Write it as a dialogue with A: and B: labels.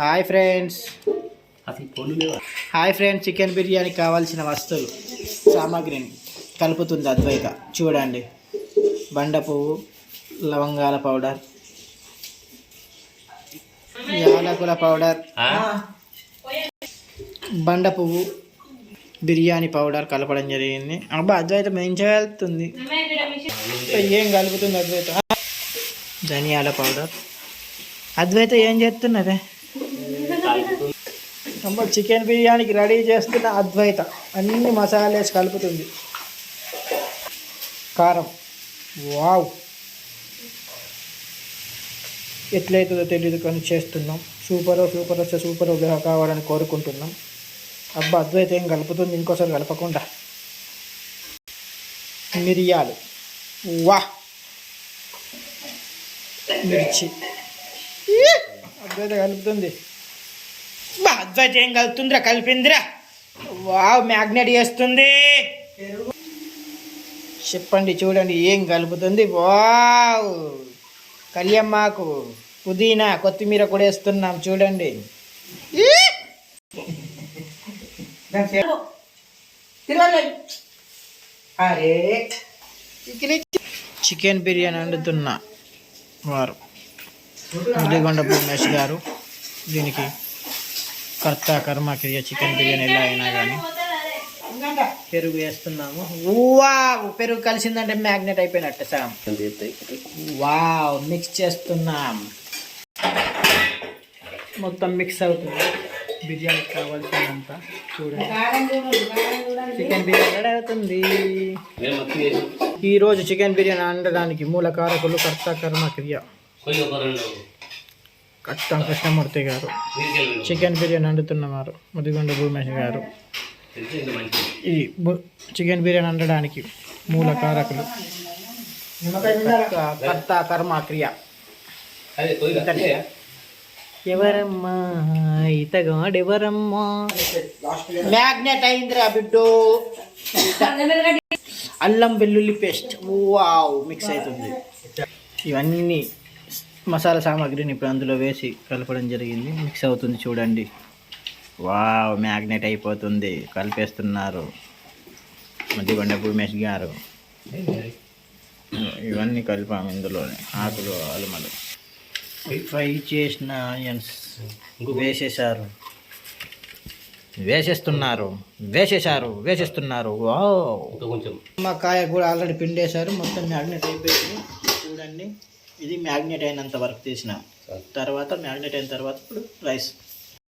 A: Hi friends. Hi friends chicken biryani కావాల్సిన వస్తువులు సామాగ్రిని కలుపుతుంది అద్వైత. చూడండి. బండ పువ్వు లవంగాల పౌడర్ యాలకుల పౌడర్ బండ పువ్వు బిర్యానీ పౌడర్ కలపడం జరిగింది. అబ్బా అద్వైతం ఏం చేస్తుంది ఏం కలుపుతుంది అద్వైత? ధనియాల పౌడర్. అద్వైత ఏం చేస్తున్నదే? అమ్మ చికెన్ బిర్యానీకి రెడీ చేస్తున్న అద్వైత. అన్ని మసాలేసి కలుపుతుంది. కారం. వావ్. ఎట్లయితుందో తెలియదు కానీ చేస్తున్నాం. సూపర్ సూపర్ వస్తే సూపర్ కావాలని కోరుకుంటున్నాం. అబ్బా అద్వైత ఏం కలుపుతుంది? ఇంకోసారి కలపకుండా. మిరియాలు. వా మిర్చి. అద్వైత కలుపుతుంది. బా, ఏం కలుపుతుందిరా కలిపిందిరా. వావ్ మ్యాగ్నెట్ చేస్తుంది. చెప్పండి చూడండి ఏం కలుపుతుంది? వావ్! కళ్యమ్మాకు పుదీనా కొత్తిమీర కూడా వేస్తున్నాం చూడండి. చికెన్ బిర్యానీ వండుతున్నా వారు. ఇదిగొండ భూమేష్ గారు దీనికి కర్త కర్మ క్రియ చికెన్ బిర్యానీ ఎలా అయినా కానీ పెరుగు వేస్తున్నాము. వావ్ పెరుగు కలిసిందంటే మ్యాగ్నెట్ అయిపోయినట్టు సగం వావ్ మిక్స్ చేస్తున్నాం. మొత్తం మిక్స్ అవుతుంది. బిర్యానీకి కావాల్సినంత చూడండి. చికెన్ బిర్యానీ రెడీ అవుతుంది?
B: మేము మొత్తం చేసి
A: ఈ రోజు చికెన్ బిర్యానీ వండడానికి మూల కారకులు కర్త కర్మ క్రియ.
B: పోయి ఒక రెండు
A: కట్టం కృష్ణమూర్తి గారు. చికెన్ బిర్యానీ వండుతున్నవారు ముదిగొండ భూమేష్ గారు. ఈ చికెన్ బిర్యానీ వండడానికి మూల కారకులు. కర్త- కర్మ క్రియ. ఎవరమ్మా ఇతగాడు ఎవరమ్మా? మ్యాగ్నెట్ అయిందిరా బిడ్డు. అల్లం వెల్లుల్లి పేస్ట్. వావ్ మిక్స్ అవుతుంది. ఇవన్నీ మసాలా సామాగ్రిని ఇప్పుడు అందులో వేసి కలపడం జరిగింది. మిక్స్ అవుతుంది చూడండి. వావ్ మ్యాగ్నెట్ అయిపోతుంది. కలిపేస్తున్నారు. మధ్యకొండ భూమేష్ గారు. ఇవన్నీ కలిపాము ఇందులోనే. ఆకులు అలుమలు ఫ్రై చేసిన ఆనియన్స్ వేసేసారు వేసేస్తున్నారు. వేసేసారు వేసేస్తున్నారు. వావ్.
B: కొంచెం.
A: నిమ్మకాయ కూడా ఆల్రెడీ పిండేశారు. మొత్తం మ్యాగ్నెట్ అయిపోయింది. చూడండి. ఇది మ్యాగ్నెట్ అయినంత వరకు తీసిన. తర్వాత మ్యాగ్నెట్ అయిన తర్వాత ఇప్పుడు రైస్.